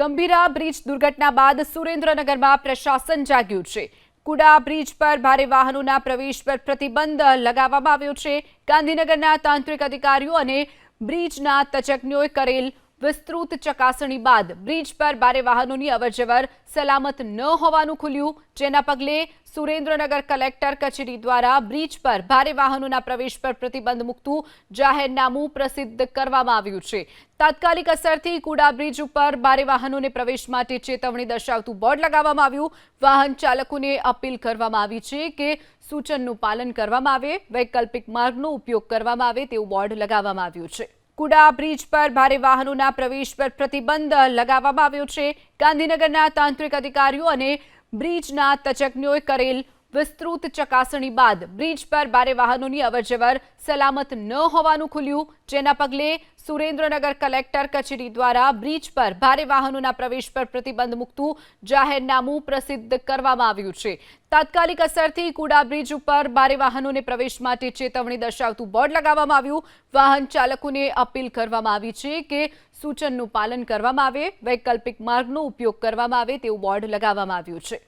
Gambhira bridge દુર્ઘટના બાદ સુરેન્દ્રનગરમાં પ્રશાસન જાગ્યું છે. કુડા બ્રિજ પર ભારે વાહનોના પ્રવેશ પર પ્રતિબંધ લગાવવામાં આવ્યો છે. ગાંધીનગરના તાંત્રિક અધિકારીઓ અને બ્રિજના તજજ્ઞોએ કરેલ વિસ્તૃત ચકાસણી બાદ બ્રિજ પર ભારે વાહનોની અવરજવર સલામત ન હોવાનું ખુલ્યું. જેના પગલે સુરેન્દ્રનગર કલેક્ટર કચેરી દ્વારા બ્રિજ પર ભારે વાહનોના પ્રવેશ પર પ્રતિબંધ મૂકતું જાહેરનામું પ્રસિદ્ધ કરવામાં આવ્યું છે. તાત્કાલિક અસરથી કુડા બ્રિજ ઉપર ભારે વાહનોને પ્રવેશ માટે ચેતવણી દર્શાવતું બોર્ડ લગાવવામાં આવ્યું. વાહન ચાલકોને અપીલ કરવામાં આવી છે કે સૂચનનું પાલન કરવામાં આવે, વૈકલ્પિક માર્ગનો ઉપયોગ કરવામાં આવે તેવું બોર્ડ લગાવવામાં આવ્યું છે. કુડા બ્રિજ પર ભારે વાહનોના પ્રવેશ પર પ્રતિબંધ લગાવવામાં આવ્યો છે. ગાંધીનગરના તાંત્રિક અધિકારીઓ અને બ્રિજના તજજ્ઞોએ કરેલ વિસ્તૃત ચકાસણી બાદ બ્રિજ પર ભારે વાહનોની અવરજવર સલામત ન હોવાનું ખુલ્યું. જેના પગલે સુરેન્દ્રનગર કલેક્ટર કચેરી દ્વારા બ્રિજ પર ભારે વાહનોના પ્રવેશ પર પ્રતિબંધ મૂકતું જાહેરનામું પ્રસિદ્ધ કરવામાં આવ્યું છે. તાત્કાલિક અસરથી કુડા બ્રિજ ઉપર ભારે વાહનોને પ્રવેશ માટે ચેતવણી દર્શાવતું બોર્ડ લગાવવામાં આવ્યું. વાહન ચાલકોને અપીલ કરવામાં આવી છે કે સૂચનનું પાલન કરવામાં આવે, વૈકલ્પિક માર્ગનો ઉપયોગ કરવામાં આવે તેવું બોર્ડ લગાવવામાં આવ્યું છે.